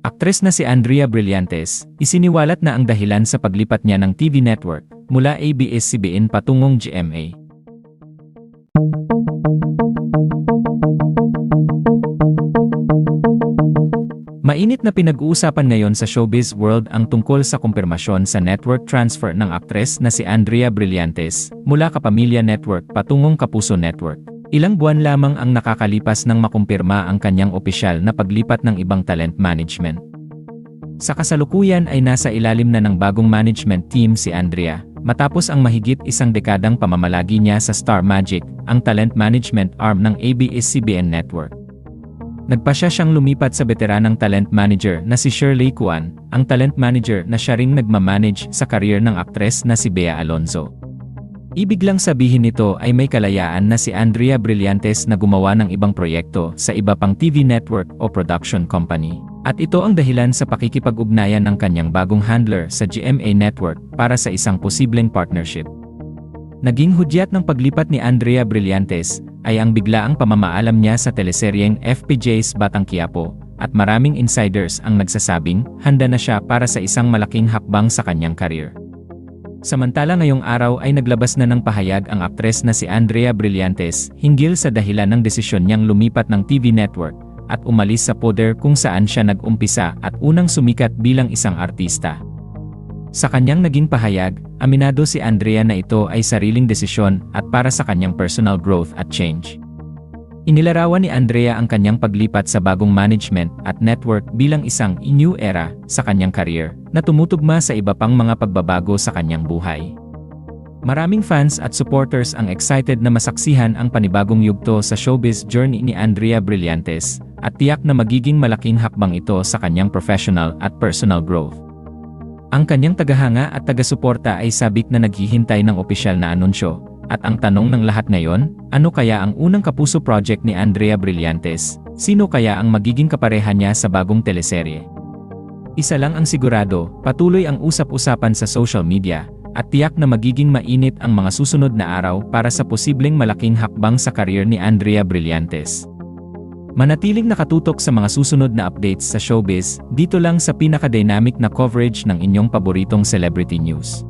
Aktres na si Andrea Brillantes, isiniwalat na ang dahilan sa paglipat niya ng TV network mula ABS-CBN patungong GMA. Mainit na pinag-uusapan ngayon sa showbiz world ang tungkol sa kumpirmasyon sa network transfer ng aktres na si Andrea Brillantes mula Kapamilya Network patungong Kapuso Network. Ilang buwan lamang ang nakakalipas nang makumpirma ang kanyang opisyal na paglipat ng ibang talent management. Sa kasalukuyan ay nasa ilalim na ng bagong management team si Andrea, matapos ang mahigit isang dekadang pamamalagi niya sa Star Magic, ang talent management arm ng ABS-CBN Network. Nagpasya siyang lumipat sa veteranang talent manager na si Shirley Kuan, ang talent manager na siya ring nagmamanage sa career ng aktres na si Bea Alonzo. Ibig lang sabihin nito ay may kalayaan na si Andrea Brillantes na gumawa ng ibang proyekto sa iba pang TV network o production company. At ito ang dahilan sa pakikipag-ugnayan ng kanyang bagong handler sa GMA Network para sa isang posibleng partnership. Naging hudyat ng paglipat ni Andrea Brillantes ay ang biglaang pamamaalam niya sa teleseryeng FPJ's Batang Quiapo at maraming insiders ang nagsasabing handa na siya para sa isang malaking hakbang sa kanyang karir. Samantala ngayong araw ay naglabas na ng pahayag ang aktres na si Andrea Brillantes hinggil sa dahilan ng desisyon niyang lumipat ng TV network at umalis sa poder kung saan siya nag-umpisa at unang sumikat bilang isang artista. Sa kanyang naging pahayag, aminado si Andrea na ito ay sariling desisyon at para sa kanyang personal growth at change. Inilarawan ni Andrea ang kanyang paglipat sa bagong management at network bilang isang new era sa kanyang career na tumutugma sa iba pang mga pagbabago sa kanyang buhay. Maraming fans at supporters ang excited na masaksihan ang panibagong yugto sa showbiz journey ni Andrea Brillantes at tiyak na magiging malaking hakbang ito sa kanyang professional at personal growth. Ang kanyang tagahanga at taga-suporta ay sabik na naghihintay ng opisyal na anunsyo. At ang tanong ng lahat ngayon, ano kaya ang unang kapuso project ni Andrea Brillantes? Sino kaya ang magiging kapareha niya sa bagong teleserye? Isa lang ang sigurado, patuloy ang usap-usapan sa social media, at tiyak na magiging mainit ang mga susunod na araw para sa posibleng malaking hakbang sa karir ni Andrea Brillantes. Manatiling nakatutok sa mga susunod na updates sa showbiz, dito lang sa pinaka-dynamic na coverage ng inyong paboritong celebrity news.